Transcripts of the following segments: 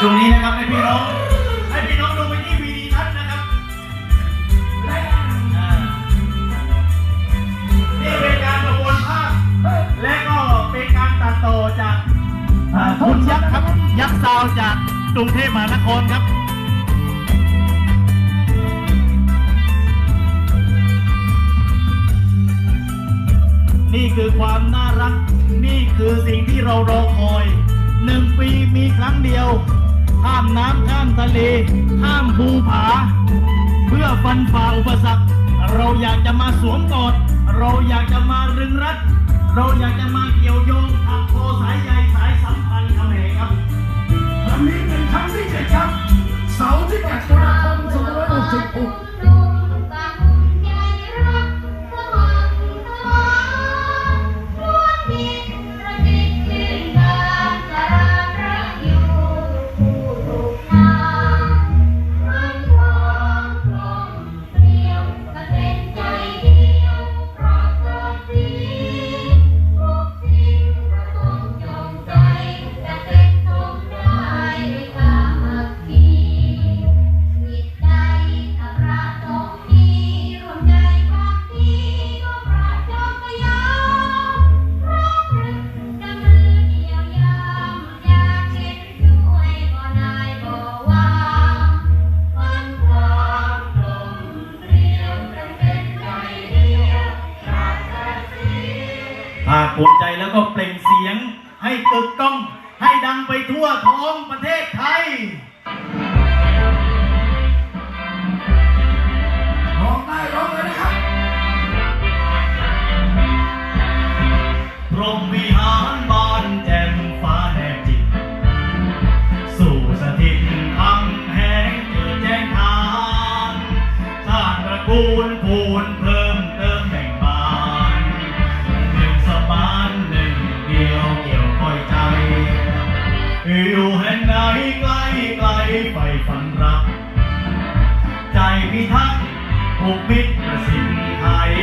ช่วงนี้นะครับให้พี่น้องให้พี่น้องดูไปที่วีดีทัศน์นะครับอ่านี่เป็นการประมวลภาพและก็เป็นการตัดต่อจากอ่าทุนยักษ์ครับ ยักษ์ซาวจากกรุงเทพมหานครครับ นี่คือความน่ารัก นี่คือสิ่งที่เรารอคอยหนึ่งปีมีครั้งเดียว ข้ามน้ำข้ามทะเล ข้ามภูผา เพื่อฟันฝ่าอุปสรรค เราอยากจะมาสวมกอด เราอยากจะมารึงรัด เราอยากจะมาเกี่ยวโยงถักโคสายใย ภาคภูมิใจแล้วก็เปล่งเสียงให้กึกก้อง ให้ดังไปทั่วท้องประเทศไทยร้องได้ร้องเลยนะครับพรหมวิหารบานแจ่มฟ้าแนบจิตสู่สถิตคำแหงเกิดแจ้งทางชาติตระกูลพูนเพิ่ ไหนไกลไกลไฟฝันรัก ใจพิทักษ์ผูกมิตรสิทธิ์ไทย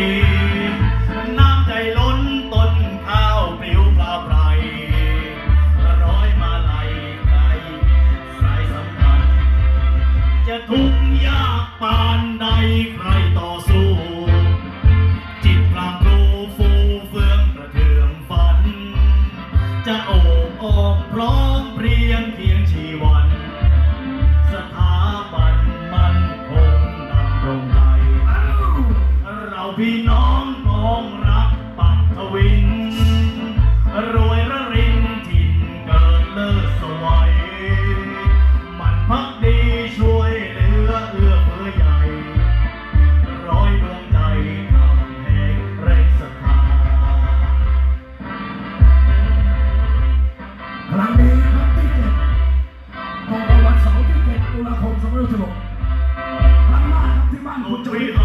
น้ำใจล้นต้นข้าวปลิวปลาไพรร้อยมาลัยไกลสายสัมพันธ์จะทุกข์ยากปานใดใครต่อสู้ พี่น้องกองรักปักทวิน รวยระรินถิ่นเกิดเลิศสวัยมันพักดีช่วยเหลือเอื้อเฟื้อใหญ่ ร้อยดวงใจทำแห่งเร่งศรัทธาครั้งนี้ครั้งที่เจ็ดตรงกับวันเสาร์ที่7ตุลาคม2566ครั้งหน้าครับที่บ้านคุณจุ้วิย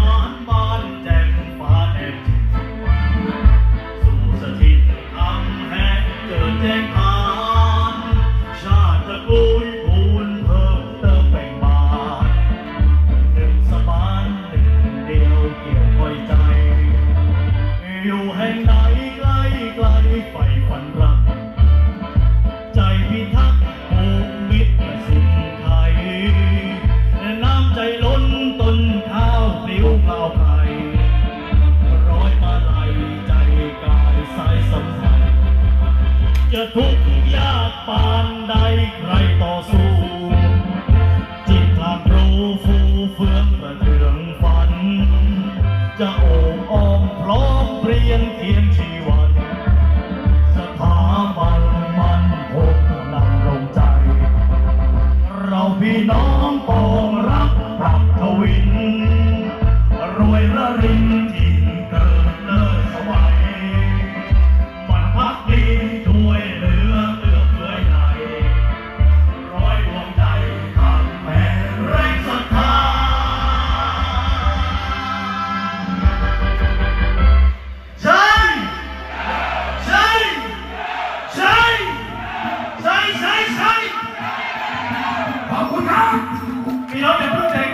ไฟฝันรัก ใจพิทักษ์ผูกมิตรสุขไทยน้ำใจล้นต้นข้าวปลิวเปล่าไพรร้อยมาลัยใจกายสายสัมพันธ์จะทุกข์ยากปานใดใครต่อสู้ you know, the protect